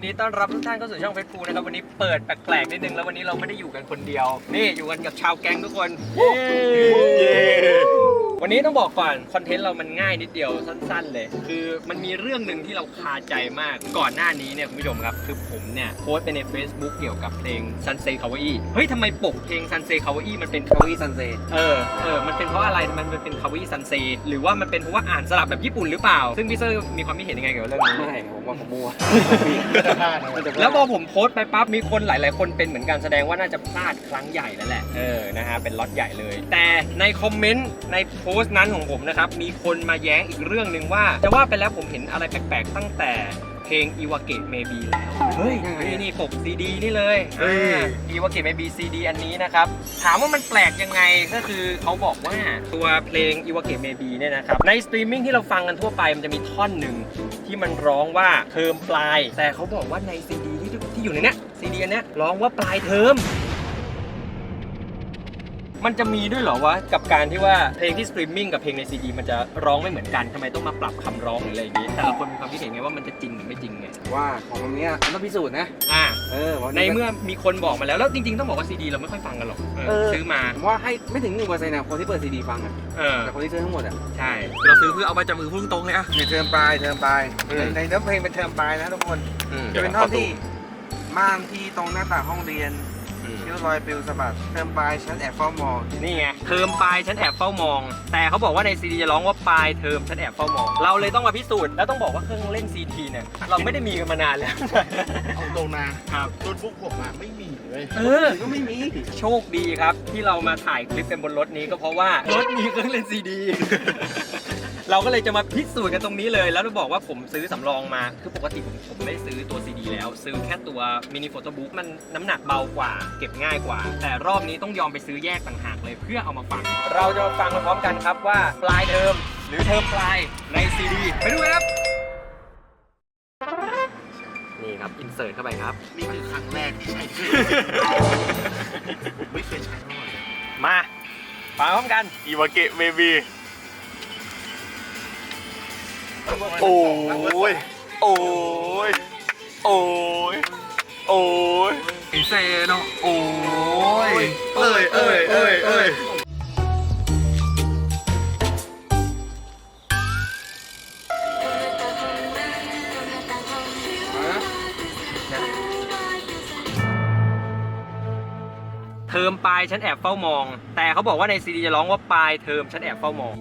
นดีต้อนรับทุกท่านเข้าสู่ช่องเฟซฟูนะครับวันนี้เปิดแปลกๆนิดนึงแล้ววันนี้เราไม่ได้อยู่กันคนเดียว นี่อยู่กันกับชาวแก๊งทุกคนเย้ วันนี้ต้องบอกก่อนคอนเทนต์เรามันง่ายนิดเดียวสั้น ๆ เลย คือมันมีเรื่องหนึ่งที่เราคาใจมากก่อนหน้านี้เนี่ยคุณผู้ชมครับ คือผมเนี่ยโพสต์ไปใน Facebook เกี่ยวกับเพลง Sunset Kawaii เฮ้ยทำไมปกเพลง Sunset Kawaii มันเป็นคาวิซันเซเออเออมันเป็นเพราะอะไรมันเป็นคาวิซันเซหรือว่ามันเป็นเพราะว่าอ่านสลับแบบญี่ปุ่นหรือเปล่า ซึ่งพี่เซอร์มีความคิดเห็นยังไงเกี่ยวกับเรื่องนี้ไม่ผมว่าผมมั่วแล้วพอผมโพสต์ไปปั๊บมีคนหลาย ๆ คนเป็นเหมือนกันแสดงว่าน่าจะพลาดครั้งใหญ่แล้วแหละเออนะฮะเป็นล็อตใหญ่เลย แต่ในคอมเมนต์ในโพสต์นั้นของผมนะครับ มีคนมาแย้งอีกเรื่องหนึ่งว่า จะว่าไปแล้วผมเห็นอะไรแปลกๆ ตั้งแต่เพลงอีวาเกะเมบีแล้ว เฮ้ยยังไงนี่อะนี่ปกซีดีนี่เลยเฮ้ย อีวาเกะเมบีซีดีอันนี้นะครับ ถามว่ามันแปลกยังไงก็คือเขาบอกว่าตัวเพลงอีวาเกะเมบีเนี่ยนะครับ ในสตรีมมิ่งที่เราฟังกันทั่วไปมันจะมีท่อนหนึ่งที่มันร้องว่าเทอมปลาย แต่เขาบอกว่าในซีดีที่ที่อยู่ในเนี้ยซีดีอันเนี้ยร้องว่าปลายเทอม มันจะมีด้วยเหรอวะกับการที่ว่าเพลงที่สตรีมมิ่งกับเพลงในซีดีมันจะร้องไม่เหมือนกันทำไมต้องมาปรับคำร้องหรืออะไรอย่างนี้แต่ละคนมีความคิดเห็นไงว่ามันจะจริงหรือไม่จริงไงว่าของตรงเนี้ยมันต้องพิสูจน์นะ อ่า เออว่าในเมื่อมีคนบอกมาแล้วแล้วจริงๆต้องบอกว่าซีดีเราไม่ค่อยฟังกันหรอกเออเออ ซื้อมาผมว่าให้ไม่ถึงหนึ่งเปอร์เซ็นต์นะคนที่เปิดซีดีฟังอะเออแต่คนที่ซื้อทั้งหมดอะใช่ เราซื้อเพื่อเอาไปจับมือพูดตรงๆเลยอะ ในเทอมปลายเทอมปลายอืม ในในเนื้อเพลงเป็นเทอมปลายนะทุกคนอืมจะเป็นท่อนที่ม่านที่ตรงหน้าต่างห้องเรียน อืมที่รอยปลิวสะบัดเทอมปลายฉันแอบเฝ้ามอง นี่ไงเทอมปลายฉันแอบเฝ้ามอง แต่เขาบอกว่าในซีดีจะร้องว่าปลายเทอมฉันแอบเฝ้ามอง เราเลยต้องมาพิสูจน์แล้วต้องบอกว่าเครื่องเล่นซีทีเนี่ยเราไม่ได้มีกันมานานแล้ว เอาตรงนะครับโน้ตบุ๊กผมอะไม่มีเลยเออ ก็ไม่มี โชคดีครับ ที่เรามาถ่ายคลิปกันบนรถนี้ก็เพราะว่ารถมีเครื่องเล่นซีดี เราก็เลยจะมาพิสูจน์กันตรงนี้เลย แล้วจะบอกว่าผมซื้อสำรองมา คือปกติผมผมไม่ได้ซื้อตัวซีดีแล้ว ซื้อแค่ตัวมินิโฟโต้บุ๊กมันน้ำหนักเบากว่า เก็บง่ายกว่า แต่รอบนี้ต้องยอมไปซื้อแยกต่างหากเลยเพื่อเอามาฟัง เราจะมาฟังพร้อมๆกันครับว่าปลายเทอมหรือเทอมปลายในซีดีไปดูกันครับ นี่ครับอินเสิร์ตเข้าไปครับ นี่คือครั้งแรกที่ใช้เครื่องผมไม่เคยใช้มาก่อนเลยมาฟังพร้อมกัน อีวาเกะเบบี โอ้ย โอ้ย โอ้ย โอ้ยไอเซโนโอ้ย เอ้ยเอ้ยเอ้ยเอ้ยเทอมปลายฉันแอบเฝ้ามอง แต่เขาบอกว่าในซีดีจะร้องว่าปลายเทอมฉันแอบเฝ้ามอง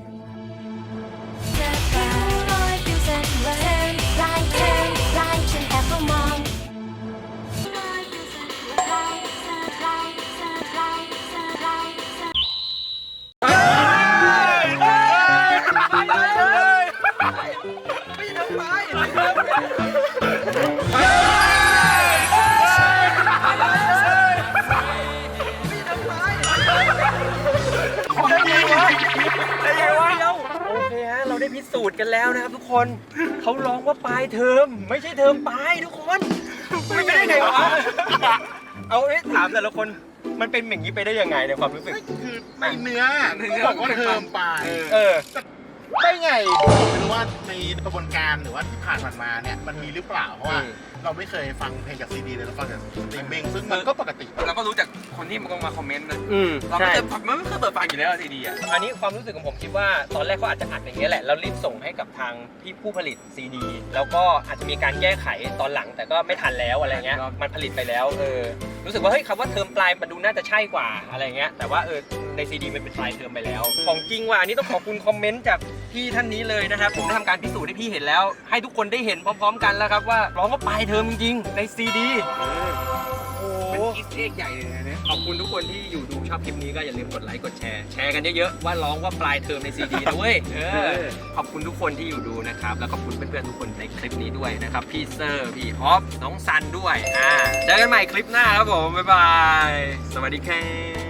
ได้พิสูจน์กันแล้วนะครับทุกคนเขาร้องว่าปลายเทอมไม่ใช่เทอมปลายทุกคนไม่ได้ไงวะเอาเอ๊ะถามแต่ละคนมันเป็นอย่างนี้ไปได้ยังไงในความรู้สึกคือในเนื้อเขาบอกว่าเทอมปลายเออ ได้ไง ผมไม่รู้ว่าในกระบวนการหรือว่าที่ผ่านมาเนี่ยมันมีหรือเปล่าเพราะว่าอืมเราไม่เคยฟังเพลงจากซีดีเลยเราฟังจากสตรีมมิ่งซึ่งมันก็ปกติ เราก็รู้จักคนที่มันมาคอมเมนต์นะอืมเราไม่ใช่ เคยฟังไม่เคยเปิดฟังอยู่แล้วซีดีอะอันนี้ความรู้สึกของผมคิดว่าตอนแรกเขาอาจจะอัดอย่างเงี้ยแหละแล้วรีบส่งให้กับทางพี่ผู้ผลิตซีดีแล้วก็อาจจะมีการแก้ไขตอนหลังแต่ก็ไม่ทันแล้วอะไรเงี้ยครับมันผลิตไปแล้วเออรู้สึกว่าเฮ้ยคำว่าเทอมปลายมันดูน่าจะใช่กว่าอะไรเงี้ยแต่ว่าเออในซีดีมันเป็นปลายเทอมไปแล้ว ของจริงว่ะอันนี้ต้องขอบคุณคอมเมนต์จากพี่ท่านนี้เลยนะครับผมได้ทำการพิสูจน์ให้พี่เห็นแล้ว ให้ทุกคนได้เห็นพร้อม ๆ กันแล้วครับว่าร้องว่าปลายเทอมจริงๆในซีดี เป็นโหอีสเอ็กใหญ่เลยนะเนี่ยขอบคุณทุกคนที่อยู่ดูชอบคลิปนี้ก็อย่าลืมกดไลค์กดแชร์แชร์กันเยอะๆว่าร้องว่าปลายเทอมในซีดีนะเว้ยเออขอบคุณทุกคนที่อยู่ดูนะครับแล้วขอบคุณเพื่อนๆทุกคนในคลิปนี้ด้วยนะครับพี่เซอร์พี่ออฟน้องซันด้วยอ่าเจอกันใหม่คลิปหน้าครับผมบ๊ายบายสวัสดีครับ